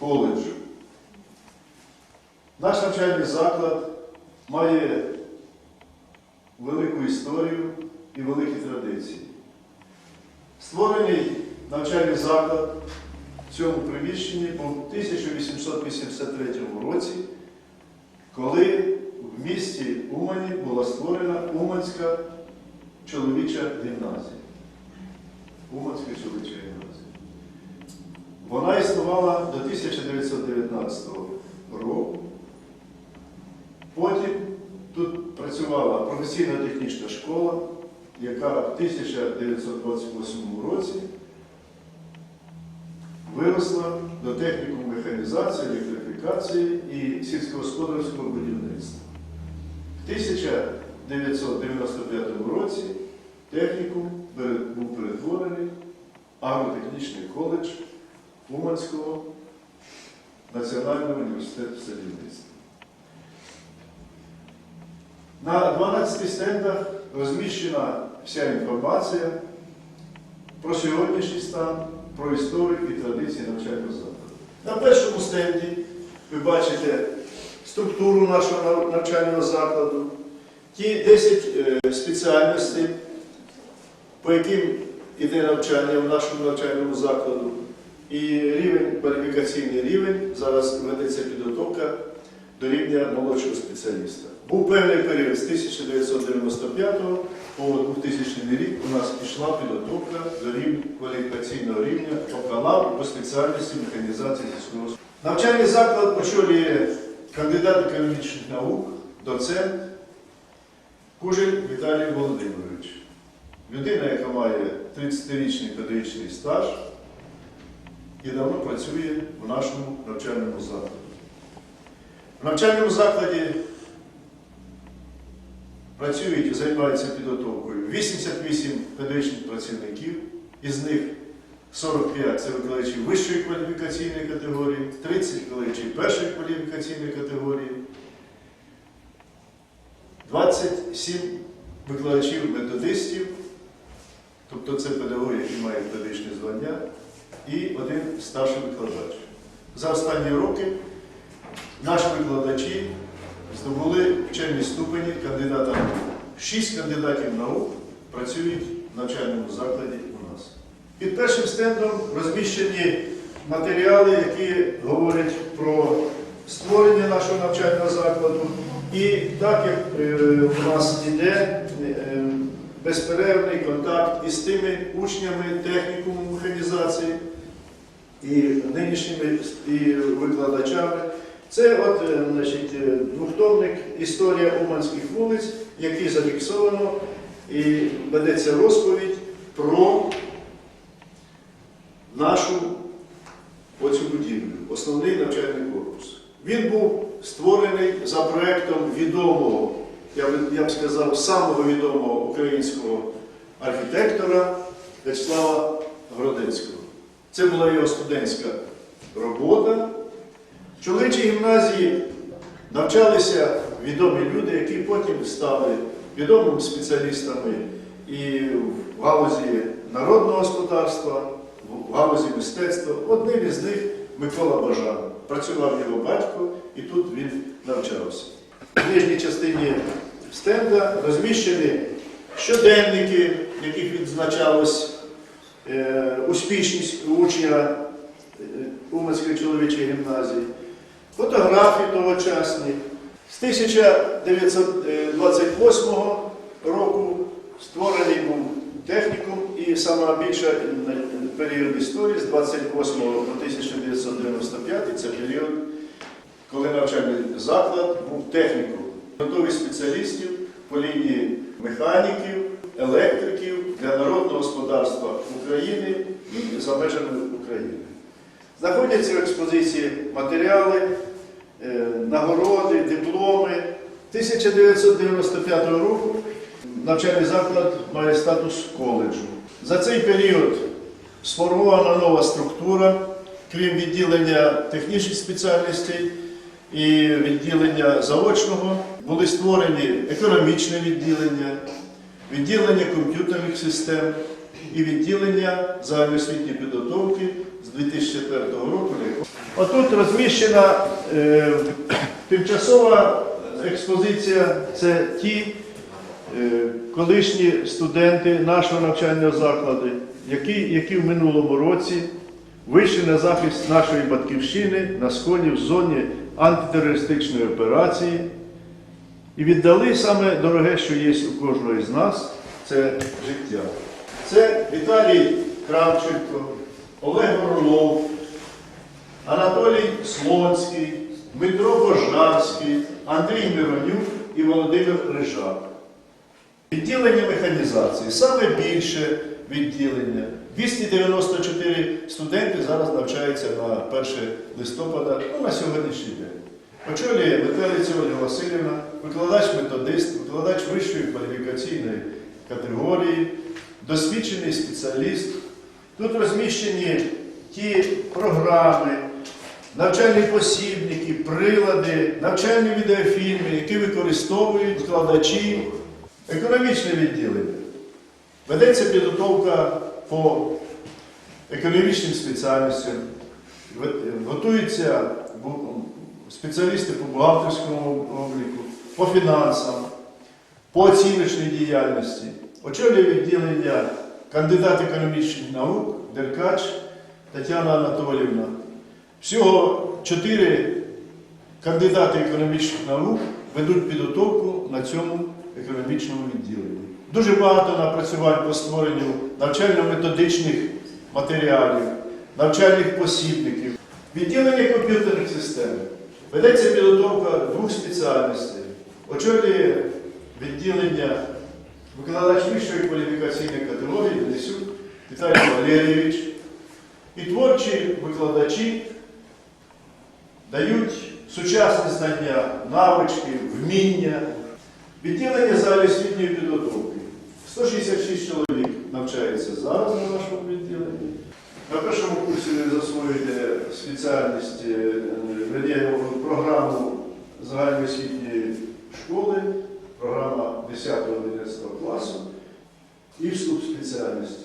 коледжу. Наш навчальний заклад має велику історію і великі традиції. Створений навчальний заклад в цьому приміщенні був у 1883 році, коли в місті Умані була створена Уманська чоловіча гімназія. Уманська чоловіча гімназія. Вона існувала до 1919 року. Потім тут працювала професійно-технічна школа, яка в 1928 році виросла до техніку механізації, електрифікації і сільськогосподарського будівництва. В 1995 році технікум був перетворений агротехнічний коледж Уманського національного університету садівництва. На 12 стендах розміщена вся інформація про сьогоднішній стан, про історію і традиції навчального закладу. На першому стенді ви бачите структуру нашого навчального закладу, ті 10 е, спеціальностей, по яким іде навчання в нашому навчальному закладу, і рівень, кваліфікаційний рівень, зараз ведеться підготовка до рівня молодшого спеціаліста. Був певний період з 1995 по 2000 рік у нас пішла підготовка до рівня кваліфікаційного рівня бакалавр по спеціальності механізації сільського. Навчальний заклад очолює кандидат економічних наук, доцент Кужель Віталій Володимирович. Людина, яка має 30-річний педагогічний стаж і давно працює в нашому навчальному закладі. В навчальному закладі працюють і займаються підготовкою 88 педагогічних працівників, із них 45 це викладачі вищої кваліфікаційної категорії, 30 викладачів першої кваліфікаційної категорії, 27 викладачів-методистів, тобто це педагоги, які мають педагогічне звання, і один старший викладач. За останні роки наші викладачі здобули вчені ступені кандидата наук. Шість кандидатів наук працюють в навчальному закладі у нас. Під першим стендом розміщені матеріали, які говорять про створення нашого навчального закладу. І так як е, у нас іде е, безперервний контакт із тими учнями технікуму механізації і нинішніми і викладачами. Це от, е, значить, е, двохтомник Історія Уманських вулиць, який зафіксовано і ведеться розповідь про нашу оцю будівлю, основний навчальний корпус. Він був створений за проектом відомого, я б, я б сказав, самого відомого українського архітектора Вячеслава Гродецького. Це була його студентська робота. В чоловічій гімназії навчалися відомі люди, які потім стали відомими спеціалістами і в галузі народного господарства, в галузі мистецтва. Одним із них Микола Бажан. Працював його батько і тут він навчався. В нижній частині стенда розміщені щоденники, в яких відзначалось успішність учня е, Уманської чоловічої гімназії, фотографії тогочасні. З 1928 року створений був технікум і сама більша е, період історії з 28 по 1995 це період, коли навчальний заклад був технікум. Готові спеціалістів по лінії механіків, електриків для народного господарства України і за межами України. Знаходяться в експозиції матеріали, е, нагороди, дипломи. 1995 року навчальний заклад має статус коледжу. За цей період сформована нова структура, крім відділення технічних спеціальностей і відділення заочного, були створені економічне відділення, відділення комп'ютерних систем, і відділення загальноосвітньої підготовки з 2004 року. Отут розміщена е, тимчасова експозиція. Це ті е, колишні студенти нашого навчального закладу, які, які в минулому році вийшли на захист нашої батьківщини на сході в зоні антитерористичної операції і віддали саме дороге, що є у кожного з нас, це життя. Це Віталій Кравченко, Олег Орлов, Анатолій Слонський, Дмитро Божарський, Андрій Миронюк і Володимир Рижак. Відділення механізації саме більше відділення. 294 студенти зараз навчаються на 1 листопада, ну на сьогоднішній день. Очолює Метелиця Ольга Васильівна, викладач-методист, викладач вищої кваліфікаційної категорії, досвідчений спеціаліст. Тут розміщені ті програми, навчальні посібники, прилади, навчальні відеофільми, які використовують викладачі, економічне відділення. Ведеться підготовка по економічним спеціальностям, готуються спеціалісти по бухгалтерському обліку, по фінансам, по оціночній діяльності. Очолює відділення кандидат економічних наук Деркач Тетяна Анатоліївна. Всього чотири кандидати економічних наук ведуть підготовку на цьому економічному відділенні. Дуже багато напрацювань по створенню навчально-методичних матеріалів, навчальних посібників, відділення комп'ютерних систем. Ведеться підготовка двох спеціальностей. Очолює відділення викладач вищої кваліфікаційної категорії Денисюк Віталій Валерійович. І творчі викладачі дають сучасні знання, навички, вміння. Відділення загальноосвітньої підготовки. 166 чоловік навчається зараз на нашому відділенні. На першому курсі ви засвоюєте спеціальність, е, верніше, програму загальноосвітньої школи, програма 10-11 класу і вступ в спеціальність.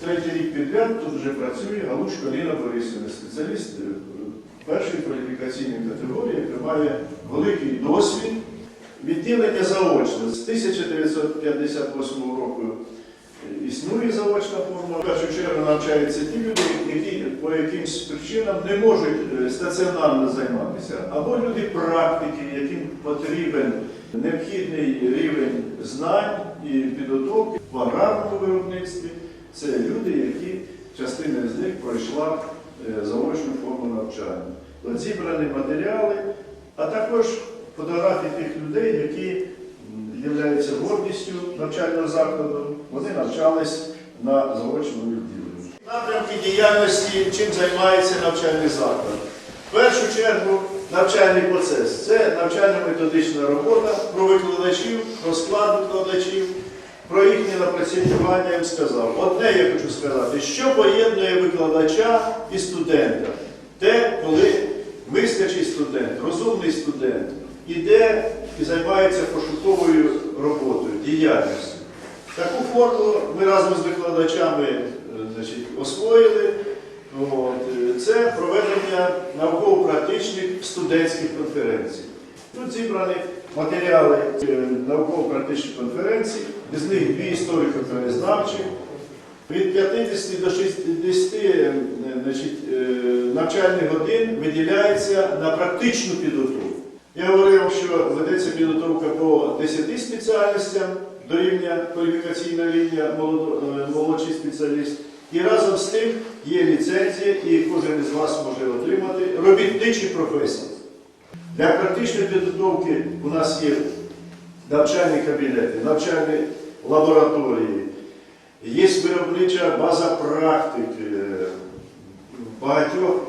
Третій рік підряд тут вже працює Галушко Ліна Борисівна, спеціаліст е, першої кваліфікаційної категорії, яка має великий досвід. Відділення заочне з 1958 року е, існує заочна форма. В першу чергу навчаються ті люди, які по якимсь причинам не можуть е, стаціонарно займатися, або люди практики, яким потрібен необхідний рівень знань і підготовки в аграрному виробництві. Це люди, які частина з них пройшла е, заочну форму навчання. Тут зібрані матеріали, а також фотографії тих людей, які являються гордістю навчального закладу. Вони навчались на заочному відділенні. Напрямки діяльності, чим займається навчальний заклад. В першу чергу навчальний процес це навчально-методична робота про викладачів, про склад викладачів, про їхнє напрацювання я їм сказав. Одне я хочу сказати, що поєднує викладача і студента. Те, коли мислячий студент, розумний студент іде і займається пошуковою роботою, діяльністю. Таку форму ми разом з викладачами е, значить, освоїли. От, е, Це проведення науково-практичних студентських конференцій. Тут зібрані матеріали е, науково-практичних конференцій, з них дві історико-краєзнавчі. Від 50 до 60 е, значить, навчальних годин виділяється на практичну підготовку. Я говорив, що ведеться підготовка по 10 спеціальностям до рівня молодо- е, молодший спеціаліст. І разом з тим є ліцензія, і кожен із вас може отримати робітничі професії. Для практичної підготовки у нас є навчальні кабінети, навчальні лабораторії, є виробнича база практик в багатьох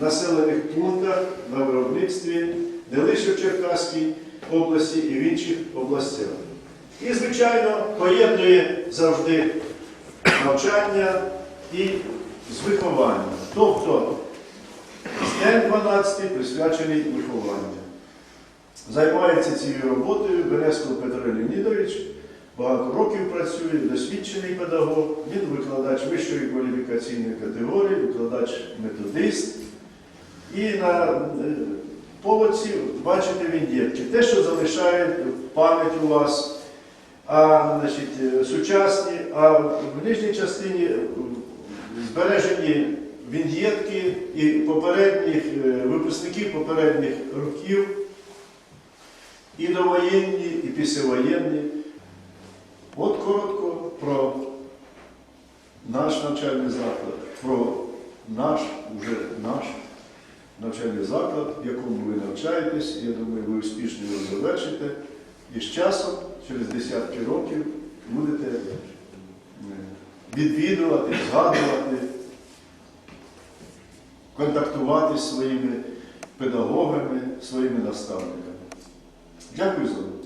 населених пунктах на виробництві, не лише в Черкаській області і в інших областях. І, звичайно, поєднує завжди навчання і з вихованням. Тобто День 12 присвячений вихованню. Займається цією роботою Березко Петро Леонідович, багато років працює, досвідчений педагог, він викладач вищої кваліфікаційної категорії, викладач методист. І на е, полоці бачите віндєтки. Те, що залишає пам'ять у вас, а значить, е, сучасні, а в нижній частині збережені віндєтки і попередніх е, випускників попередніх років, і довоєнні, і післявоєнні. От коротко про наш навчальний заклад, про наш, уже наш навчальний заклад, в якому ви навчаєтесь. Я думаю, ви успішно його завершите. І з часом, через десятки років, будете е, відвідувати, згадувати, контактувати з своїми педагогами, своїми наставниками. Дякую за увагу.